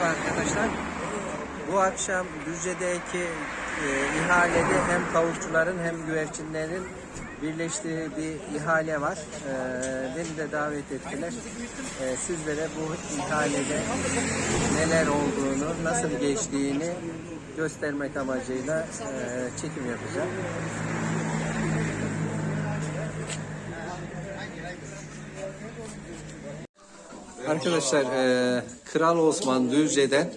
Merhaba arkadaşlar. Bu akşam Düzce'deki e, ihalede hem tavukçuların hem güvercinlerin birleştiği bir ihale var. E, beni de davet ettiler. E, sizlere bu ihalede neler olduğunu, nasıl geçtiğini göstermek amacıyla e, çekim yapacağım. Arkadaşlar e, Kral Osman Düzce'den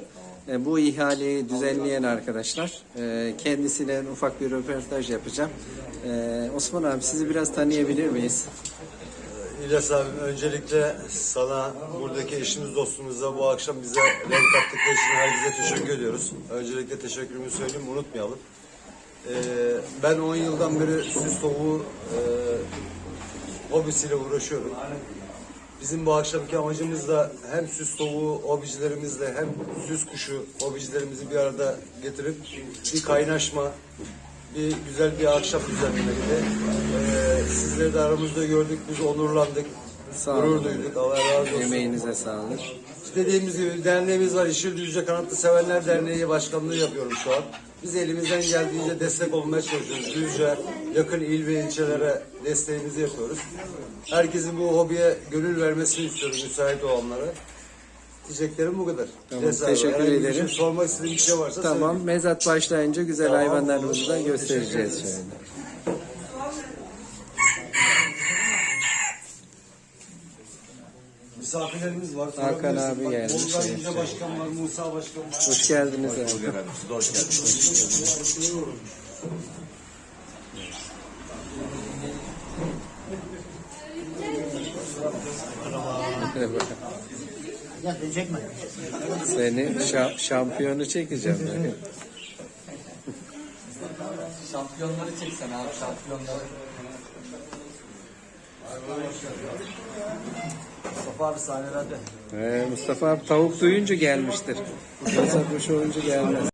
e, bu ihaleyi düzenleyen arkadaşlar e, kendisiyle ufak bir röportaj yapacağım. E, Osman abi sizi biraz tanıyabilir miyiz? İlyas abim öncelikle sana buradaki eşimiz dostumuza bu akşam bize renk kattıkları için herkese teşekkür ediyoruz. Öncelikle teşekkürümü söyleyeyim unutmayalım. Ee, ben 10 yıldan beri süs tavuğu e, hobisiyle uğraşıyorum. Bizim bu akşamki amacımız da hem süs tavuğu hobicilerimizle hem süs kuşu hobicilerimizi bir arada getirip bir kaynaşma, bir güzel bir akşam düzenlemekte. Ee, sizleri de aramızda gördük, biz onurlandık, Sağ olun. gurur duyduk. Allah razı olsun. Emeğinize sağlık. Dediğimiz gibi derneğimiz var. İşir Düzce Kanatlı Sevenler Derneği Başkanlığı yapıyorum şu an. Biz elimizden geldiğince destek olmaya çalışıyoruz. Düzce, yakın il ve ilçelere desteğimizi yapıyoruz. Herkesin bu hobiye gönül vermesini istiyorum müsait olanlara. Diyeceklerim bu kadar. Tamam, abi, teşekkür herhangi bir ederim. Şey, sormak istediğim bir şey varsa Tamam mezat başlayınca güzel Tamam, hayvanlarımızı da göstereceğiz şöyle. Misafirlerimiz var. Hakan abi gelmiş. Volkan İnce Başkan var, Musa Başkan var. Hoş geldiniz abi. Ya diyecek mi? Seni şa- şampiyonu çekeceğim. Şampiyonları çeksen abi şampiyonları. Mustafa abi sahnelerde. Ee, Mustafa abi tavuk duyunca gelmiştir. Yoksa kuş olunca gelmez.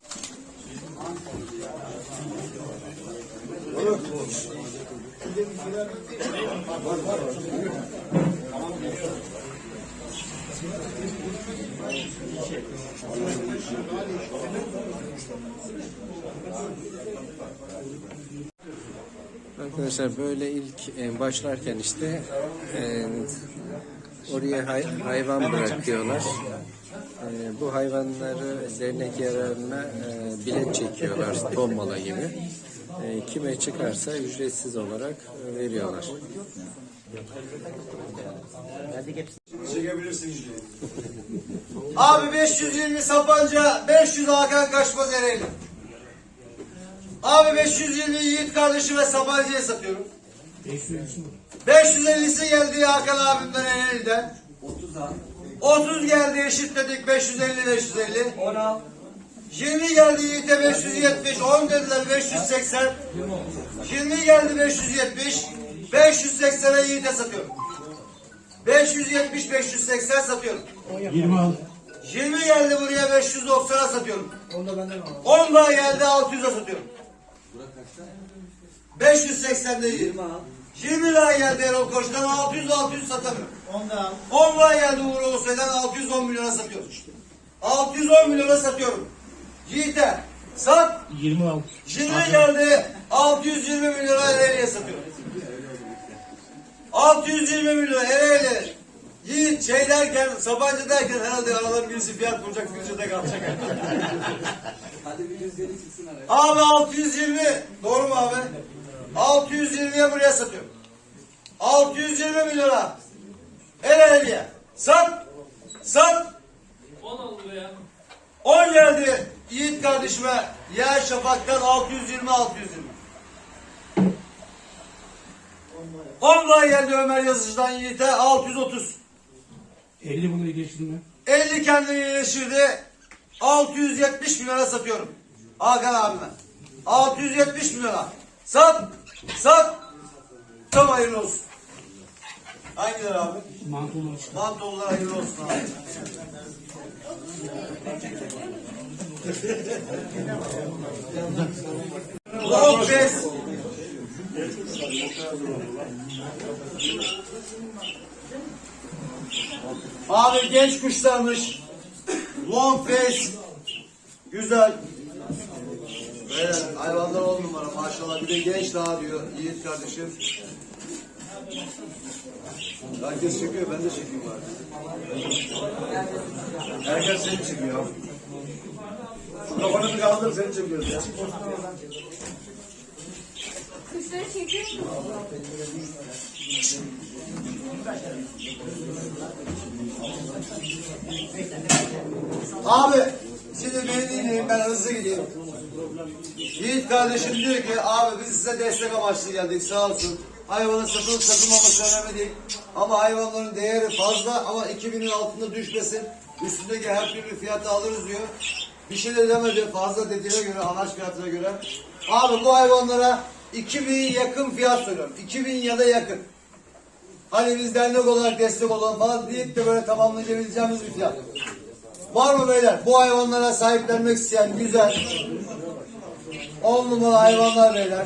Arkadaşlar böyle ilk e, başlarken işte e, oraya hay- hayvan bırakıyorlar. E, bu hayvanları dernek yararına bilet çekiyorlar tombala gibi. E, kime çıkarsa ücretsiz olarak veriyorlar. Çekebilirsiniz. Abi 520 Sapanca, 500 Hakan Kaşmaz Ereğli. Abi 520 Yiğit kardeşime Sapanca'ya satıyorum. 550'si geldi Hakan abimden Ereğli'den. 30 abi. 30 geldi eşitledik 550 550. 10 al. 20 geldi Yiğit'e 570, 10 dediler 580. 20 geldi 570, 580'e Yiğit'e satıyorum. 570 580 satıyorum. 20 al. 20 geldi buraya 590'a satıyorum. 10 daha geldi 600'a satıyorum. 580'de 20 al. 20 daha geldi Erol Koç'tan 600 600 satamıyorum. 10 da al. 10 daha geldi Uğur Ulusoy'dan 610 milyona satıyorum. 610 milyona satıyorum. Yiğit'e sat. 20 al. 20 geldi 620 milyona Ereğli'ye satıyorum. 620 milyon Ereğli. Yiğit şey derken, Sabancı derken herhalde aralarında birisi fiyat bulacak, birisi de kalacak. Hadi bir çıksın araya. Abi 620. Doğru mu abi? 620'ye buraya satıyorum. 620 milyona. Ereğli'ye. Sat. Sat. 10 oldu ya. 10 geldi. Yiğit kardeşime. Yer Şafak'tan 620 620. 10 daha geldi Ömer Yazıcı'dan Yiğit'e 630. 50 bunu mi? 50 kendini iyileştirdi. 670 milyona satıyorum. Hakan abime. 670 milyona. Sat. Sat. Tam hayırlı olsun. Hangileri abi? Mantolu. Mantolular hayırlı olsun abi. Blok 5. Abi genç kuşlarmış. Long face. Güzel. Beyler hayvanlar on numara maşallah. Bir de genç daha diyor Yiğit kardeşim. Herkes çekiyor ben de çekeyim bari. Herkes seni çekiyor. Kafanı bir kaldır seni çekiyoruz ya. Kuşları çekiyor? Abi şimdi beni dinleyin ben hızlı gideyim. Yiğit kardeşim diyor ki abi biz size destek amaçlı geldik sağ olsun. Hayvanın satılıp satılmaması önemli değil. Ama hayvanların değeri fazla ama 2000'in altında düşmesin. Üstündeki her türlü fiyatı alırız diyor. Bir şey de demedi fazla dediğine göre anaç fiyatına göre. Abi bu hayvanlara 2000 yakın fiyat söylüyorum. 2000 ya da yakın. Hani biz dernek olarak destek olalım falan deyip de böyle tamamlayabileceğimiz bir fiyat. Var mı beyler? Bu hayvanlara sahiplenmek isteyen güzel. 10 numara hayvanlar beyler.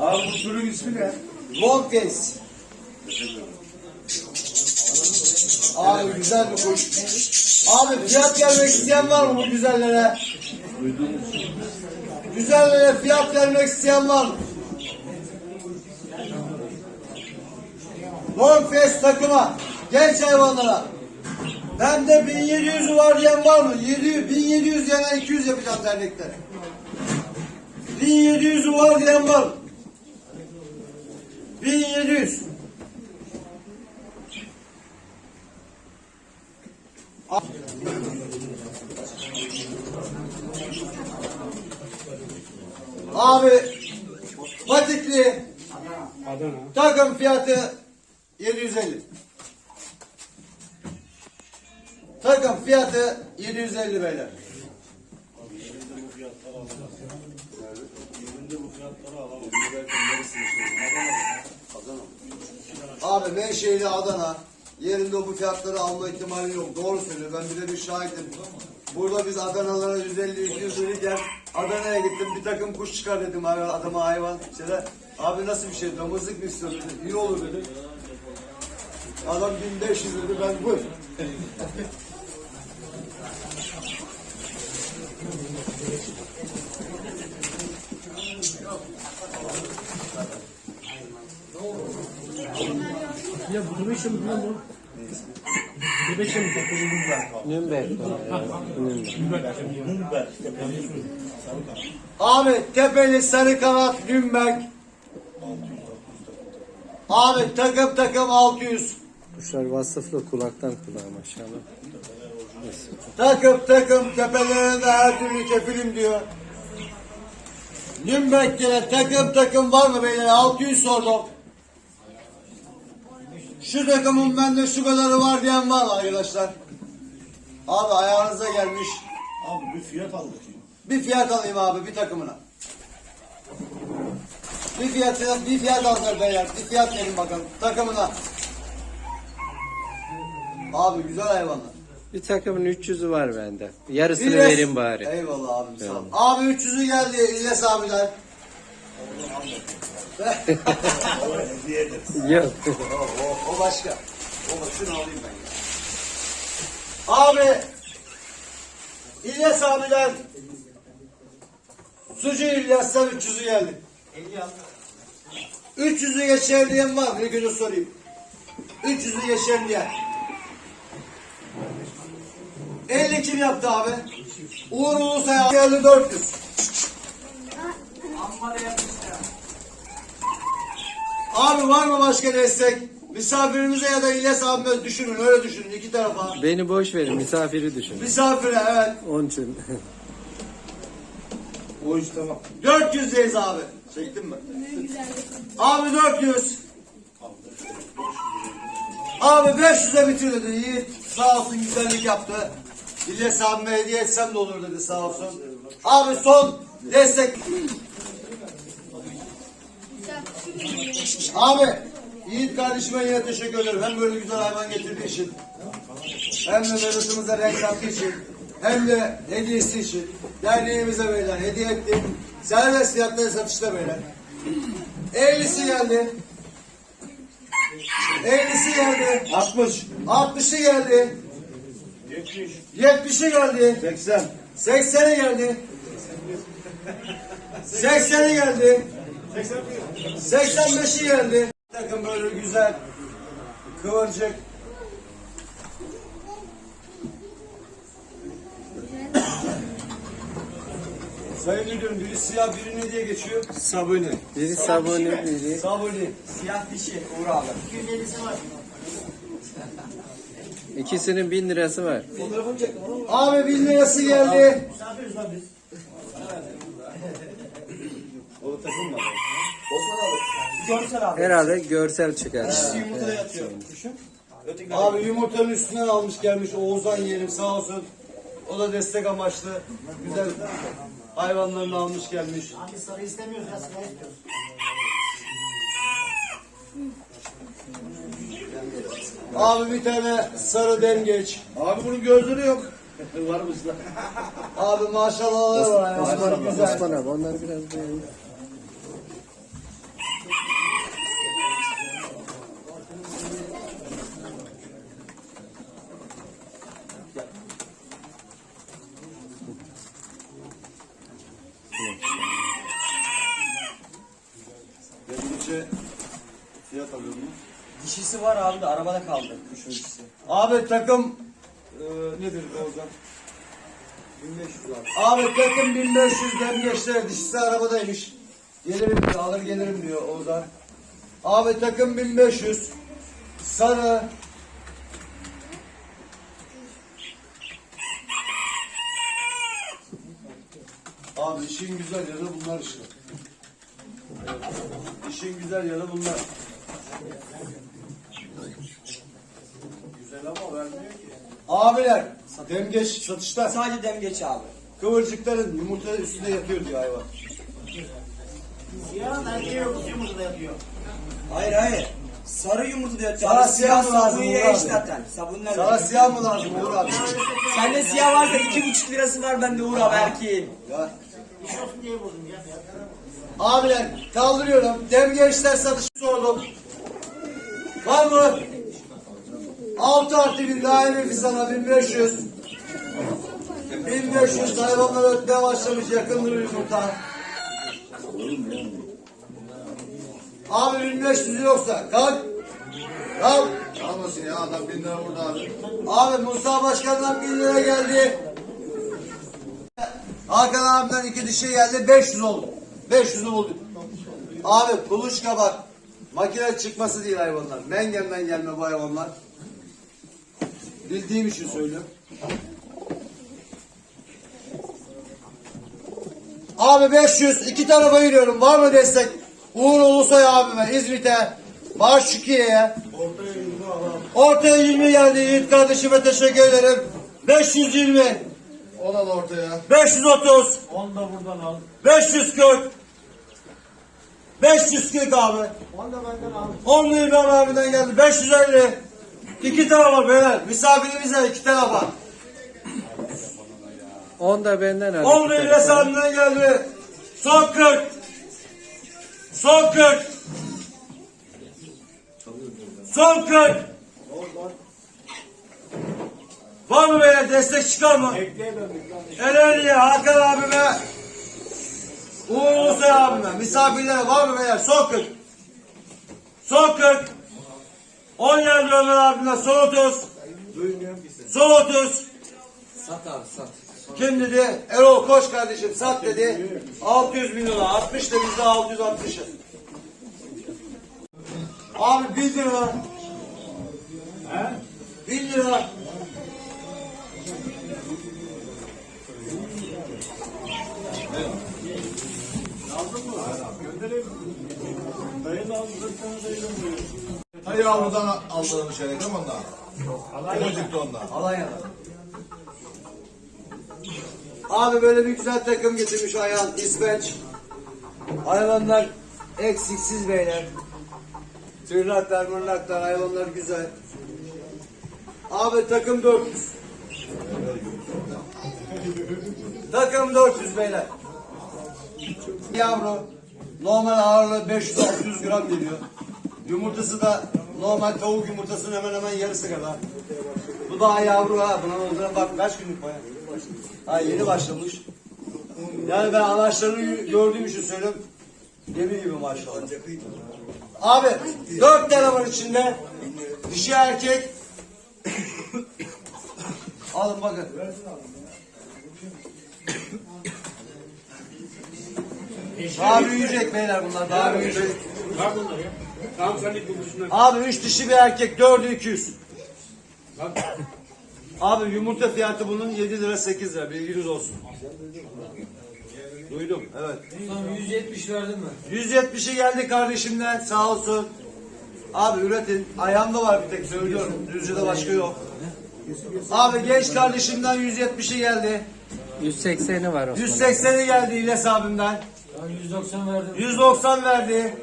Abi bu türün ismi ne? Long case. Abi güzel bir kuş. Abi fiyat vermek isteyen var mı bu güzellere? Güzellere fiyat vermek isteyen var mı? Long face takıma. Genç hayvanlara. Hem de 1700'ü var diyen var mı? 700, 1700 yana 200 yapacağım dernekte. 1700'ü var diyen var mı? 1700. Abi Patikli Adana. takım fiyatı 750. Takım fiyatı 750 beyler. Abi Menşehirli Adana yerinde bu fiyatları alma ihtimali yok. Doğru söylüyor. Ben bile bir şahidim. Burada biz Adanalara 150-200 verirken Adana'ya gittim. Bir takım kuş çıkar dedim abi, adama hayvan. İşte abi nasıl bir şey? Damızlık mı istiyorsun dedi. İyi olur dedi. Adam 1500 dedi. Ben buyur. Ya bu beşe mi lan bu? Bu beşe mi takıldı var? Nürnberg. Nürnberg. Abi tepeli sarı kanat Nürnberg. Abi takım takım 600. Kuşlar vasıflı kulaktan kulağa maşallah. Takım takım tepelerinde her türlü kefilim diyor. Nürnberg'de takım takım var mı beyler? 600 sordum. Şu takımın bende şu kadarı var diyen var mı arkadaşlar? Abi ayağınıza gelmiş. Abi bir fiyat aldık ya. Bir fiyat alayım abi bir takımına. Bir fiyat bir fiyat alacak beyler. Bir fiyat verin bakalım takımına. Abi güzel hayvanlar. Bir takımın 300'ü var bende. Yarısını Bir res- vereyim bari. Eyvallah abim sağ ol. Abi 300'ü geldi İlyas abiler. Yok. o, o, o başka. O şunu alayım ben ya. Abi İlyas abiler Sucu İlyas'tan 300'ü geldi. 300'ü geçer diyen var mı? Bir günü sorayım. 300'ü geçer diyen. 50 kim yaptı abi? Uğur Ulusay geldi 400. Abi var mı başka destek? Misafirimize ya da İlyas abime düşünün öyle düşünün iki tarafa. Beni boş verin misafiri düşün. Misafire evet. Onun için. O iş tamam. 400'deyiz abi. Çektin mi? Ne güzel. Abi 400. Abi 500'e bitir dedi Yiğit. Sağ olsun güzellik yaptı. İlyas abime hediye etsem de olur dedi sağ olsun. Abi son destek. Abi Yiğit kardeşime yine teşekkür ederim. Hem böyle güzel hayvan getirdiği için. Hem de mevzumuza renk kattığı için. Hem de hediyesi için. Derneğimize beyler hediye ettik. Serbest fiyatlara satışta beyler. 50'si geldi. 50'si geldi. 60. 60'ı geldi. 70'i geldi. 80. 80'i geldi. 80'i geldi. 85'i geldi. Takım böyle güzel. Kıvırcık. Sayın Müdürüm biri siyah biri ne diye geçiyor? Sabuni. Biri sabuni, biri Sabuni. Siyah dişi Uğur abi. ikisinin bin lirası var. Abi bin lirası geldi. Herhalde görsel çıkar. Abi yumurtanın üstünden almış gelmiş Oğuzhan yeğenim sağ olsun. O da destek amaçlı. Güzel hayvanlarını almış gelmiş. Abi sarı istemiyoruz ya siyah istiyoruz. Abi bir tane sarı dengeç. Abi bunun gözleri yok. Var mısın? Abi maşallahlar var Osman. Osman abi onlar biraz beğendi. Dişisi var abi de arabada kaldı kuşun dişisi. Abi takım e, nedir Oğuzhan? 1500 abi. Abi takım 1500 dengeçler dişisi arabadaymış. Gelirim diyor alır gelirim diyor Oğuzhan. Abi takım 1500. Sarı. Abi işin güzel yanı bunlar işte. İşin güzel yanı bunlar. Abiler, demgeç satışta. Sadece demgeç abi. Kıvırcıkların yumurta üstünde yatıyor diyor hayvan. Siyah erkeği yok yumurta yapıyor. Hayır hayır. Sarı yumurta diyor. Sana siyah mı lazım Uğur abi? zaten. Sabunlar. Sana siyah mı lazım Uğur abi? Sende siyah varsa iki buçuk lirası var bende Uğur abi erkeğin. Ya. İş olsun diye bozdum ya. Abiler kaldırıyorum. Demgeçler satışı sordum. Var mı? 6 artı 1 daimi fizana 1500. 1500 hayvanlar ötmeye başlamış yakındır yumurta. Abi 1500 yoksa kalk. Kalk. Almasın ya adam bin lira burada abi. Abi Musa Başkan'dan 1000 lira geldi. Hakan abimden iki dişi geldi 500 oldu. 500 oldu. Abi kuluçka bak. Makine çıkması değil hayvanlar. Mengen'den gelme bu hayvanlar. Bildiğim için söylüyorum. Abi 500 iki tarafa yürüyorum. Var mı destek? Uğur Ulusoy abime İzmit'e. Başşukiye'ye. Ortaya 20 geldi Yiğit kardeşime teşekkür ederim. 520, O da ortaya. 530, 10 da buradan al. 540, 540 abi. 10 da benden al. 10 İbrahim abiden geldi. 550. İki tarafa beyler. Misafirimize iki tarafa. 10 da benden al. 10 iki İlyas tarafa. abiden geldi. Son 40. Son 40. Son 40. Var mı beyler destek çıkar mı? Erenli'ye, Hakan abime, Uğur Ulusoy abime, misafirlere var mı beyler? Son 40. Son 40. 10 geldi Ömer abimle son 30. Son 30. Sat abi sat. Kim dedi? Erol koş kardeşim sat dedi. 600 bin lira. 60 da bizde 660. Abi 1 lira. He? 1 lira. Hayır avludan aldığım şey değil mi ondan? Kıvırcıktı ondan. Alanya'da. Abi böyle bir güzel takım getirmiş Ayhan İsveç. Hayvanlar eksiksiz beyler. Tırnaklar mırnaklar hayvanlar güzel. Abi takım 400. takım 400 beyler. Yavru normal ağırlığı 500-600 gram geliyor. Yumurtası da normal tavuk yumurtasının hemen hemen yarısı kadar. Bu daha yavru ha. Buna olduğuna bak kaç günlük baya. Ha yeni başlamış. Yani ben anaçlarını gördüğüm için söylüyorum. Gemi gibi maşallah. Abi dört tane var içinde. Dişi erkek. Alın bakın. Daha büyüyecek beyler bunlar. Daha büyüyecek. Var bunlar ya. Tamam sen de Abi üç dişi bir erkek. Dördü 200. Abi yumurta fiyatı bunun 7 lira 8 lira. Bilginiz olsun. Duydum. Evet. Tamam 170 verdin mi? 170'i geldi kardeşimden. Sağ olsun. Abi üretin. Ayağımda var bir tek söylüyorum. Düzce'de başka yok. Abi genç kardeşimden 170'i geldi. 180'i var Osman. 180'i geldi İlyas abimden. Ben 190 verdim. 190 verdi.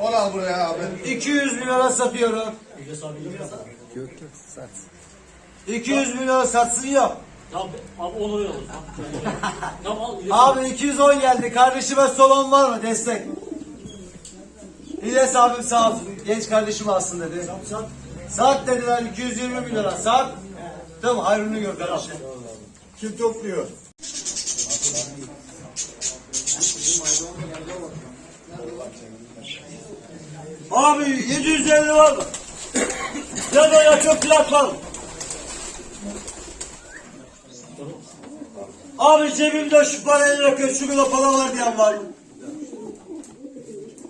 Onu al buraya abi. 200 milyona satıyorum. Yok yok sat. 200 milyona satsın yok. Tamam abi onu ver Tamam al. Abi 210 geldi. Kardeşime solon var mı? Destek. İlyas abim sağ olsun. Genç kardeşim alsın dedi. Sat. Sat dediler 220 milyona. Sat. Tamam hayrını gör kardeşim. Kim topluyor? Abi 750 var mı? ya da ya çok plak var mı? Abi cebimde şu parayı rakı, şu kadar para var diyen var.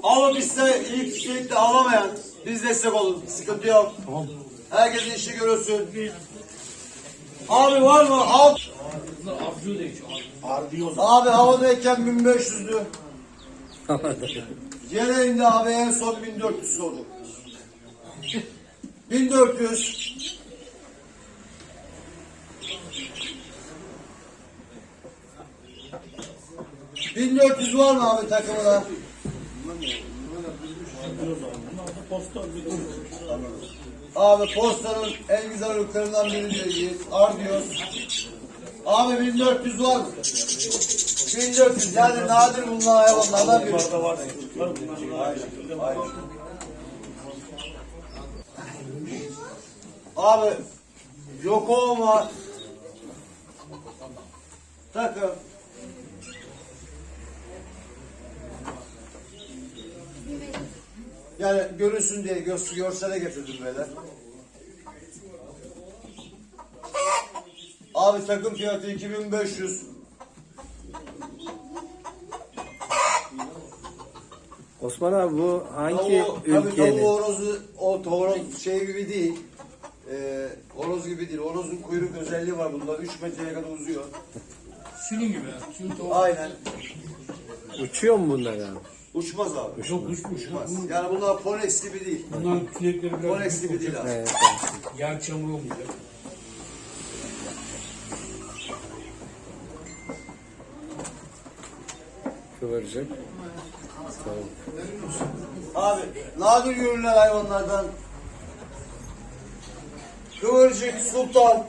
Alıp iste, ilk isteyip de alamayan biz destek olun. Sıkıntı yok. Tamam. Herkesin işi görülsün. Abi var mı? Al. Abi havadayken 1500'dü. Yere indi abi en son 1400 sordu. 1400. ...1400 var mı abi takımına? Abi postanın en güzel ırklarından biri diyor. Ardios. Abi 1400 var mı? 1400 yani nadir bulunan hayvanlardan biri. Abi Yokohama takım yani görünsün diye gör, görsele getirdim böyle. Abi takım fiyatı 2500. Osman abi bu hangi Tavuğu, tabii ülkenin? tavuğu horozu, o horoz şey gibi değil. Ee, horoz gibi değil. Horozun kuyruk özelliği var bunda. 3 metreye kadar uzuyor. Sünün gibi. Sünün tavuk. Aynen. Uçuyor mu bunlar abi? Uçmaz abi. Çok uçmuş. Yani bunlar Ponex gibi değil. Bunların tüyekleri biraz Ponex gibi değil abi. Evet. yer çamuru olmayacak. Kıvırcık. Abi nadir görülen hayvanlardan kıvırcık, sultan.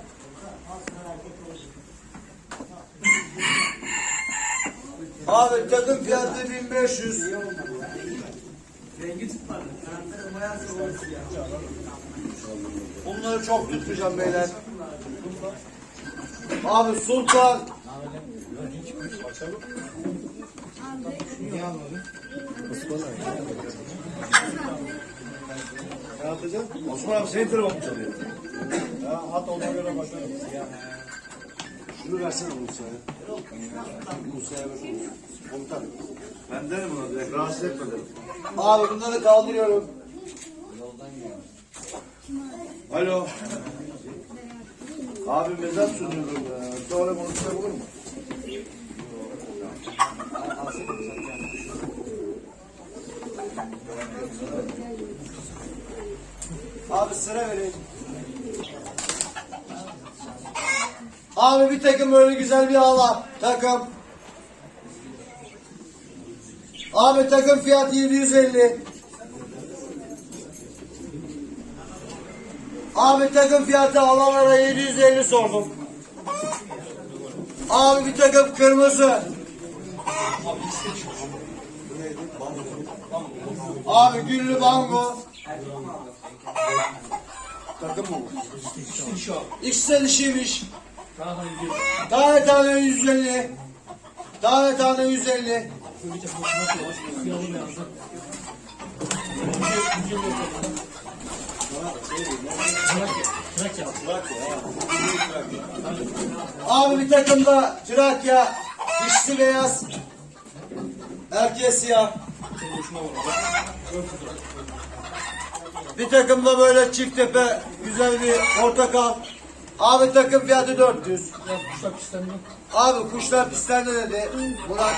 Abi takım fiyatı 1500. Bunları çok tutmayacağım beyler. Abi sultan. Osman abi senin telefon mu çalıyor? Ya hatta ona göre bakarım. Şunu versene Musa'ya. Musa'ya ver. Komutan. Ben derim ona direkt rahatsız etme derim. Abi bunları kaldırıyorum. Alo. Abi mezar sunuyorum ya. Sonra konuşsak olur mu? Abi sıra verin. Abi bir takım böyle güzel bir ala. Takım. Abi takım fiyatı 750. Abi takım fiyatı alanlara 750 sordum. Abi bir takım kırmızı. Abi güllü bango. Takım mı bu? İkisi dişiymiş. Tane tane 150. Tane tane 150. Abi bir takımda Trakya, dişisi beyaz, erkeği siyah. Bir takımda böyle çift tepe, güzel bir portakal. Abi takım fiyatı 400. Abi kuşlar pislendi dedi. Murat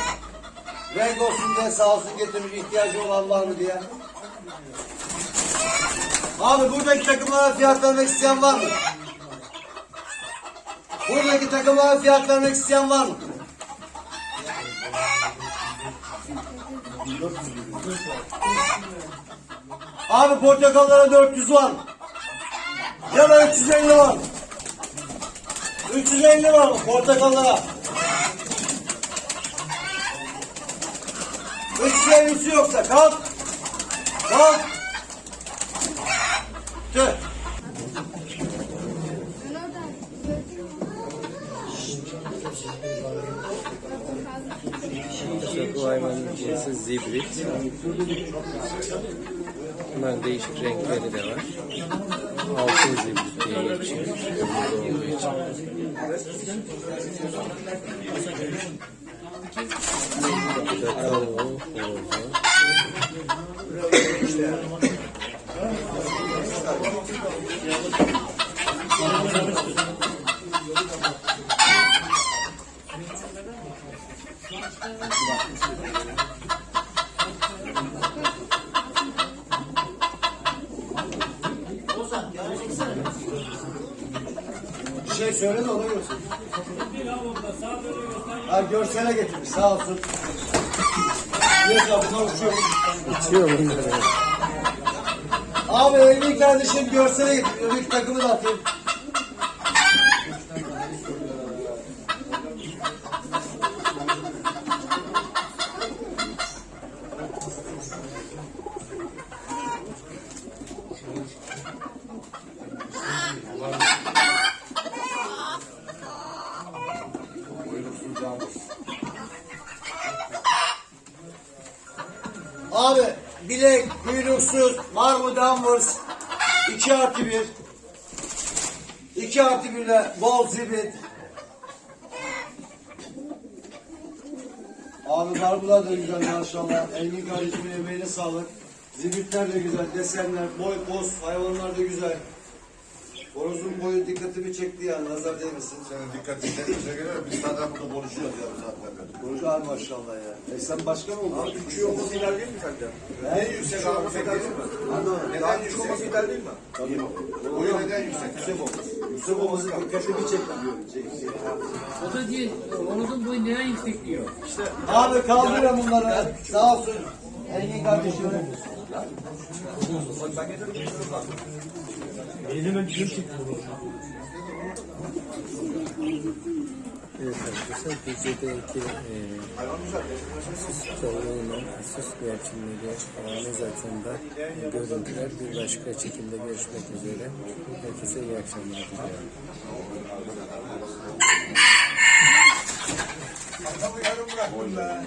renk olsun diye sağ olsun getirmiş ihtiyacı olan var mı diye. Abi buradaki takımlara fiyat vermek isteyen var mı? Buradaki takımlara fiyat vermek isteyen var mı? Abi portakallara 400 var. Ya da 350 var. 350 var mı portakallara? 350'si yoksa kalk. Kalk. Tüh. Hayvanın cinsi zibrit. Bunların değişik renkleri de var. Altın zibrit diye geçiyor. Kırmızı olduğu için. Portakal o, orada. Bir şey söyle de ona görsün. Ha görsele getirmiş sağ olsun. Yok ya bunlar uçuyor. Uçuyor bunlar. Abi Engin kardeşim görsele getir. Öbür takımı da atayım. Danvers? 2 artı 1. 2 artı 1 ile bol zibit. Abi karbular da güzel maşallah. Engin kardeşimin emeğine sağlık. Zibitler de güzel, desenler, boy, poz, hayvanlar da güzel. Horozun boyu dikkatimi çekti yani, nazar değmesin. Senin dikkatini çekmişe göre biz zaten burada konuşuyoruz yarım saatler kadar. Konuş abi maşallah ya. E sen başkan oldun. Abi üçü olması ideal değil mi sence? En yüksek abi ideal değil mi? Neden yüksek olması değil mi? Tabii. Boyu neden yüksek? Yüksek olması. Yüksek olması dikkatimi çekti çek. O da değil. Onun boyu neden yüksek diyor. Abi kaldırın bunları. Sağ olsun. Engin kardeşim. Evet arkadaşlar Düzce'deki e, tavuğuyla süs güvercinleri analiz altında görüntüler bir başka çekimde görüşmek üzere. Herkese iyi akşamlar diliyorum. Adamı yarım bıraktım be.